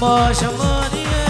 başıma diye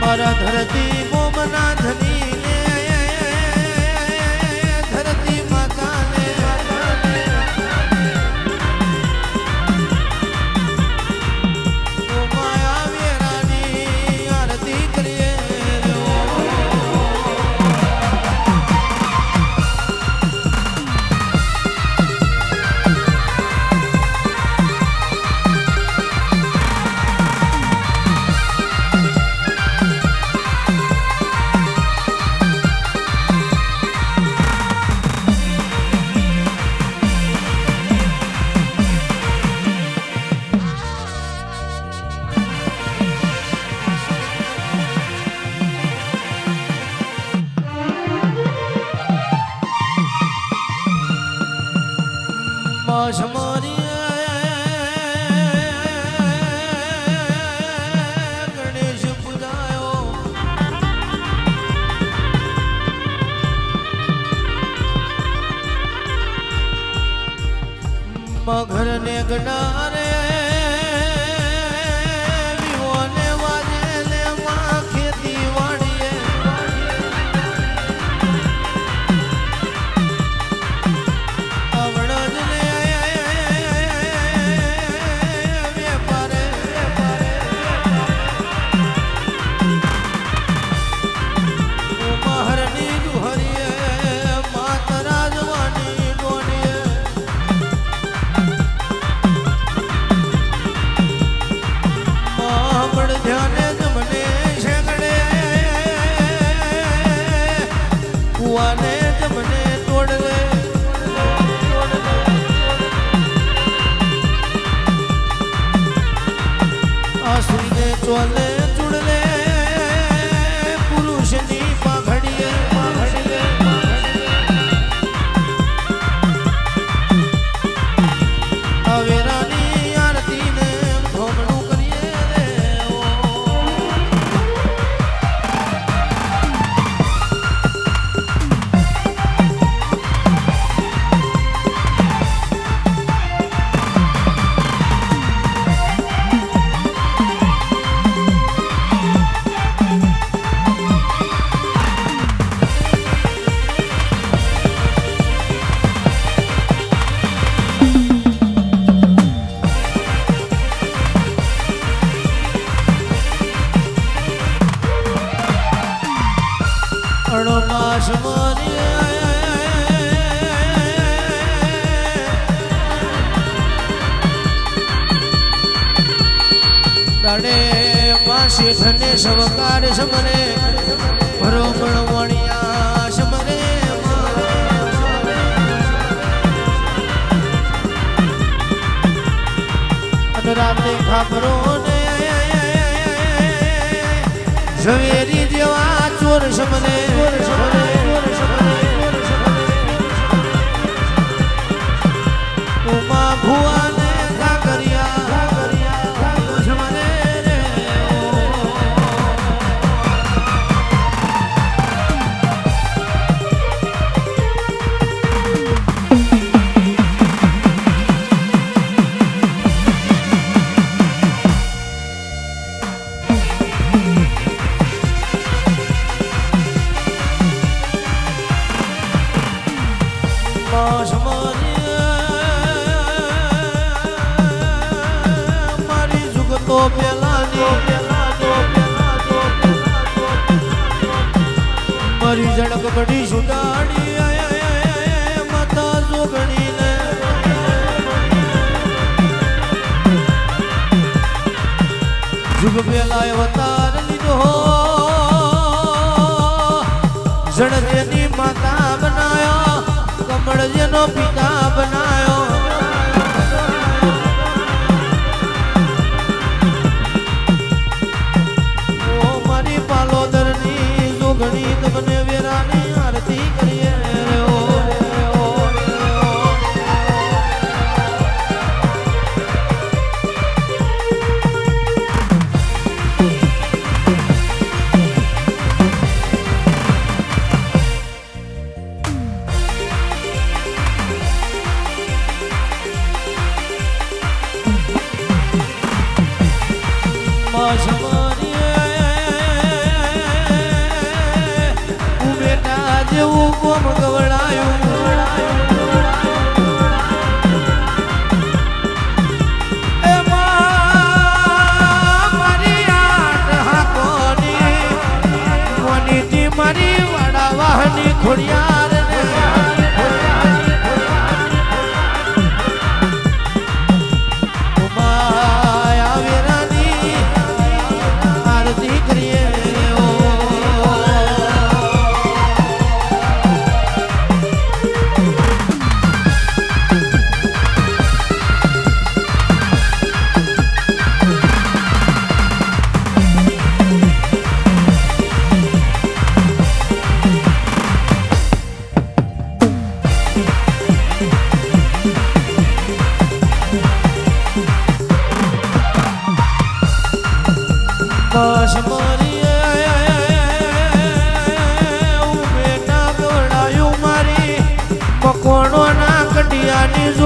મારા ધરતી મોમના ધની ઝવેરી જેવા ચોર સમને ચોર સમને જુગ પેલા અવતાર લીધો. જડજેની માતા બનાયા કમળજેનો પિતા ગવડાયું કોમ ગવડાયું મારી ખોડિયા.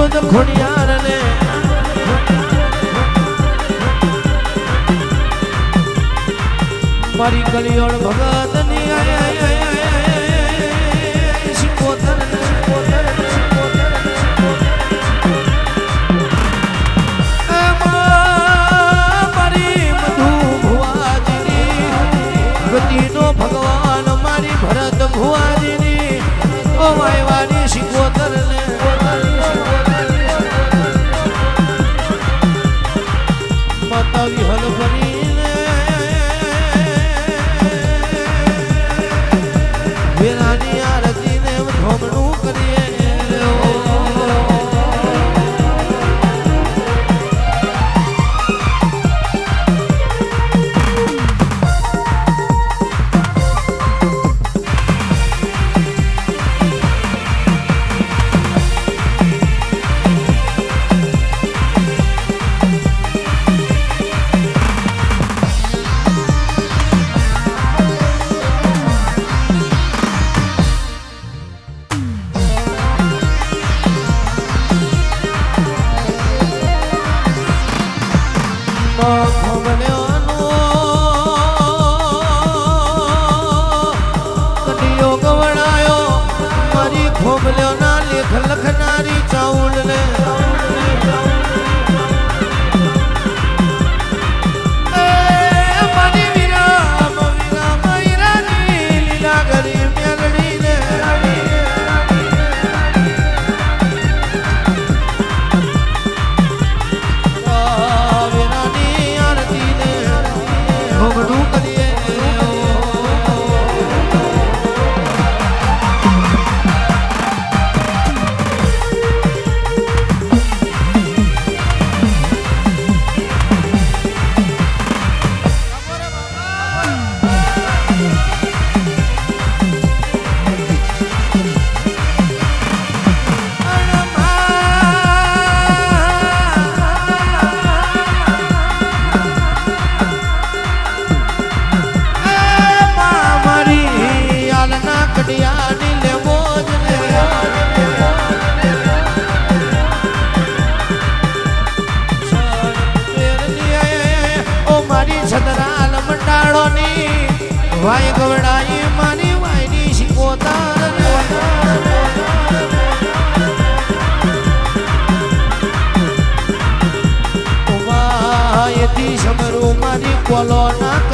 ખુદ ઘોડિયારને મારી ગલિયોળ ભગતની ભગવાન મારી ભરત ભુવાજીની. ઓ માયવાની શીખવો તરને বিহল করি ભાઈ ગવડાઈ મારી વાયની શીખોતા વાયથી સમરૂ મારી કોલોના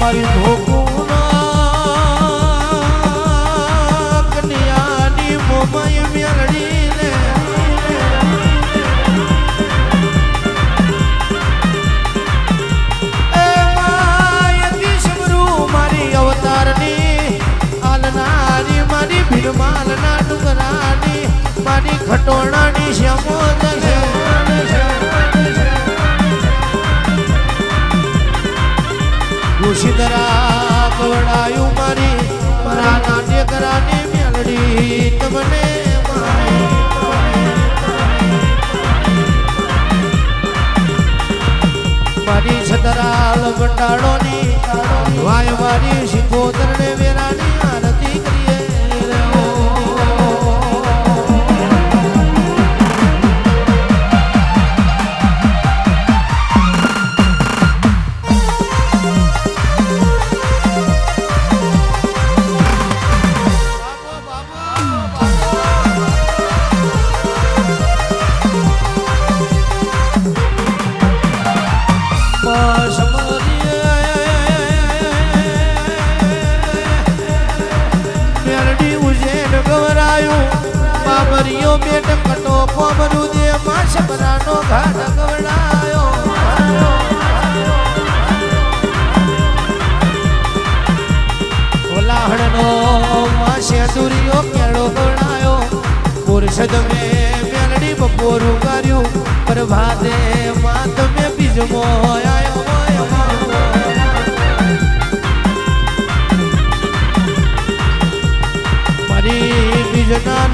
મારી ઢોકુના કન્યાની મોમય મેળડી ને એ માયતીશમરૂ મારી અવતારની આલનારી મારી ભીરમાલના ડુંગરાની કવડાયું મારી મારા નાટ્ય કરાની મેલડી તમને મારી. છતરાલ મંડાળોની વાય મારી શિકોતર ને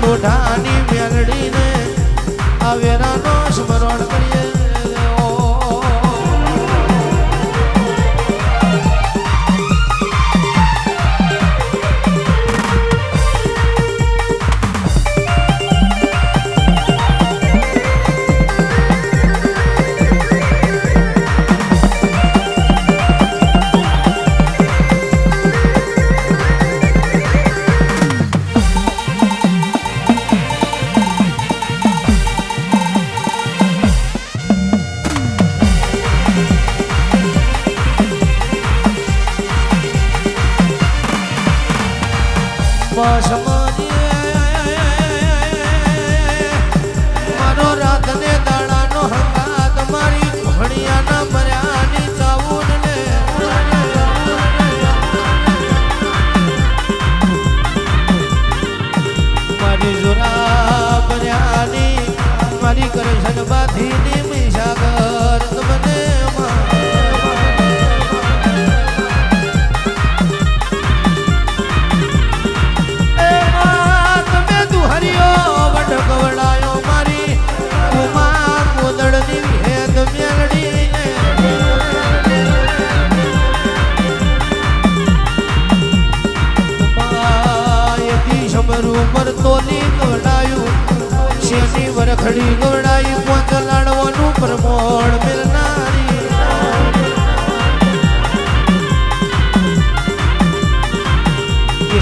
લોઢાની મેલડીને આ વેરાનો સ્મરણ કરીએ.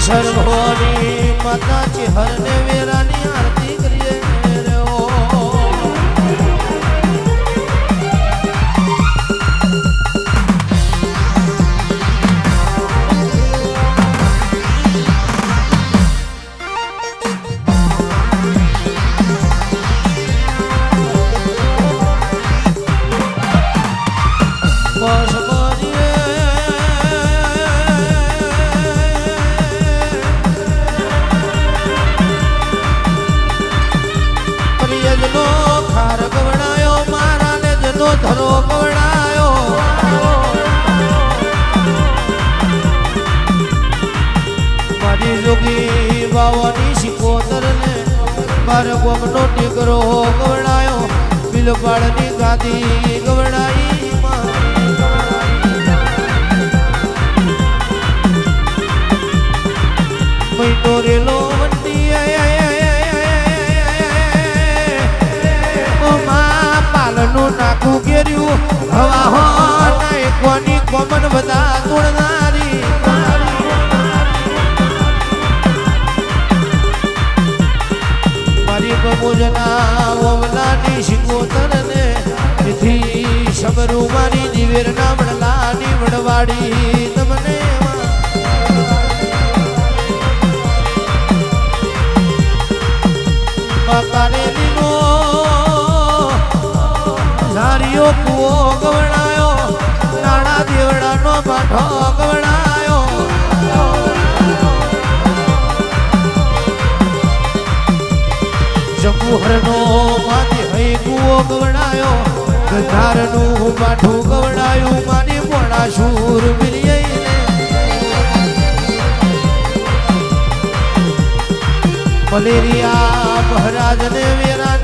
કિશોર માતાજી હરને ચિહર મારે ગોમનો ટીકરો ગવડાયો બિલપાડની ગાદી ગવડાઈ મહિનો રેલો પાલનું નાખું ઘેર્યું, હવા હો કોની કોમન બધા તોડનારી બમોજના ઓમલાની શિકોતર તેથી શબરું મારી દિવેર ના વડવાડી તમને ઝારિયો કુવો ગવડાયો નાણા દેવડાનો પાઠો ગવડાયો તુહરનો માને હૈ કુઓ ગવડાયો ગધારનું પાઠું ગવડાયું, માને મોડા શૂર મિલિયે મલેરિયા મહારાજને વેરા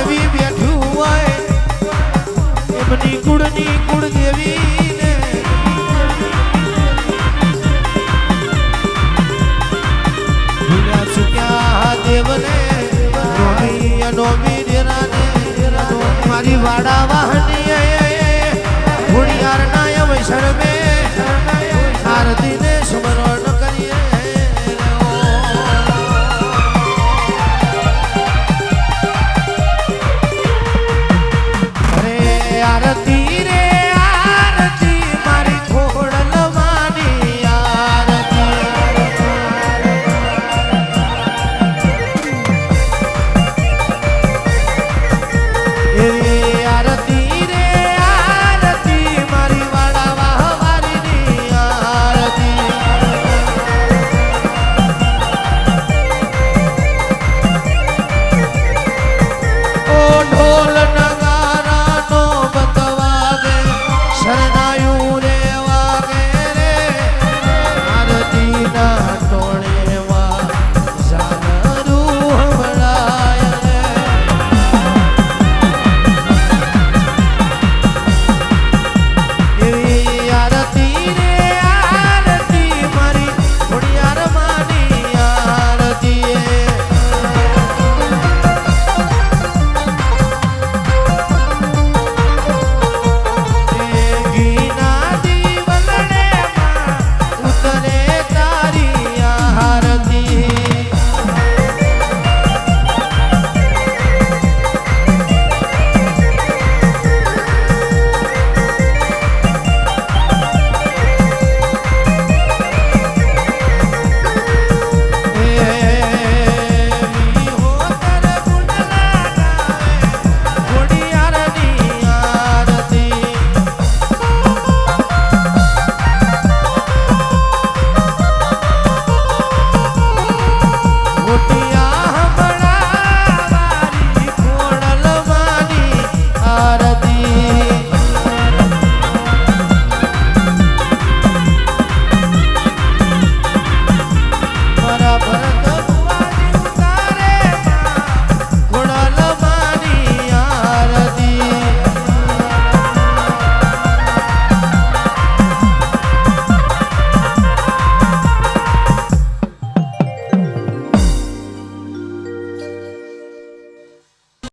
માંડવી બેઠું હોય. એમની કુળની કુળ દેવી દેવને. મારી વાડા